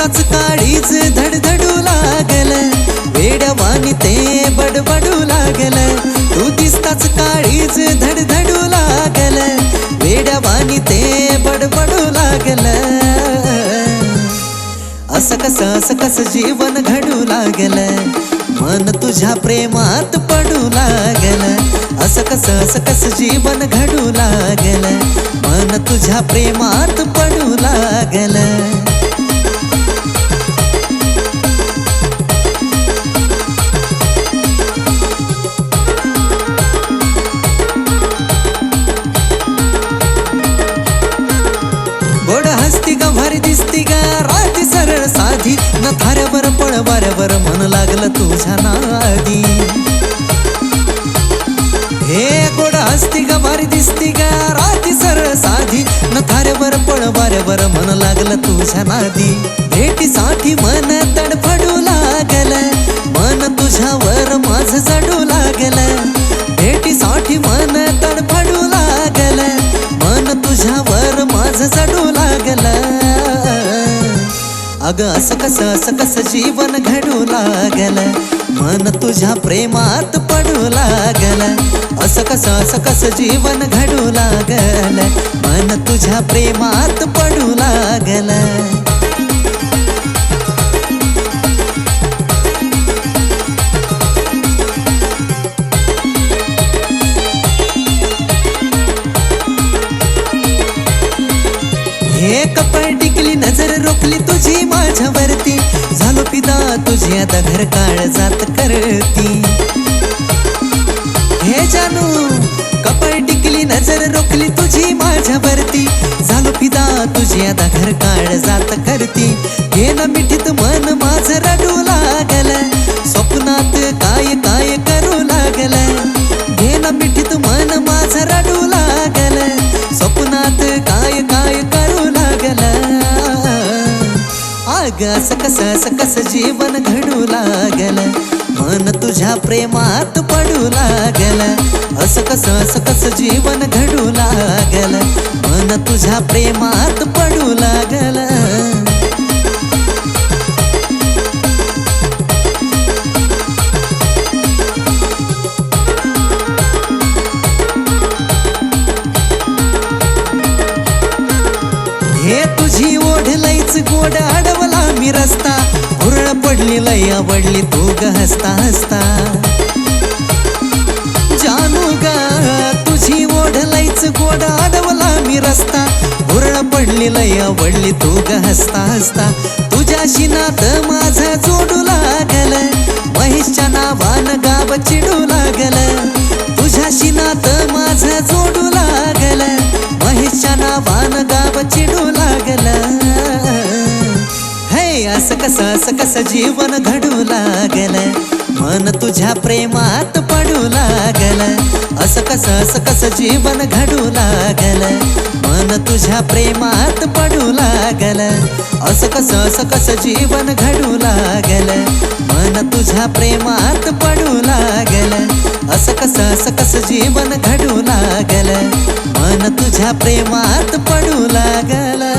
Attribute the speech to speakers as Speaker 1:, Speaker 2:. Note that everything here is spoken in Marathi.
Speaker 1: आताच काळीच धडधडू लागल. वेडवानी ते बडबडू लागल. तू दिसताच काळीच धडधडू लागल. वेडवानी ते बडबडू लागल. असं कसं असं कसं जीवन घडू लागल. मन तुझ्या प्रेमात पडू लागल. असं कसं असं कसं जीवन घडू लागल. मन तुझ्या प्रेमात पडू लागल. तुझ्या नादी. हे गोड असती ग भारी दिसती ग राती सरळ साधी. न थाऱ्यावर पळ वाऱ्यावर मन लागलं तुझ्या नादी. भेटीसाठी मन अग असं कसं असं कसं जीवन घडू लागल. मन तुझ्या प्रेमात पडू लागल. असं कसं असं कसं जीवन घडू लागल. मन तुझ्या प्रेमात पडू लागल. हे कपड टिकली नजर रोखली तुझी मा तुझी आता घर काळ जात करती. हे जानू कपाळ टिकली नजर रोख आग असं कसं जीवन घडू लागल. मन तुझ्या प्रेमात पडू लागल. असं कसं सकस जीवन घडू लागल. मन तुझ्या प्रेमात पडू लागल. हे तुझी ओढ लईच अडवला मी रस्ता भुरळ पडली लय आवडली तू ग हसता हसता. जानू ग तुझी ओढ लईच गोड अडवला मी रस्ता. भुरळ पडली लय आवडली तू ग हसता हसता. तुझ्याशी नात माझं जोडू लागल महेशच्या नावान गाव चिडू लागल. तुझ्याशी नात माझं असं कसं जीवन घडू लागल. मन तुझ्या प्रेमात पडू लागल. असं कस असं कसं जीवन घडू लागल. मन तुझ्या प्रेमात पडू लागल. असं कस असं कसं जीवन घडू लागल. मन तुझ्या प्रेमात पडू लागल. असं कस असं कसं जीवन घडू लागल. मन तुझ्या प्रेमात पडू लागल.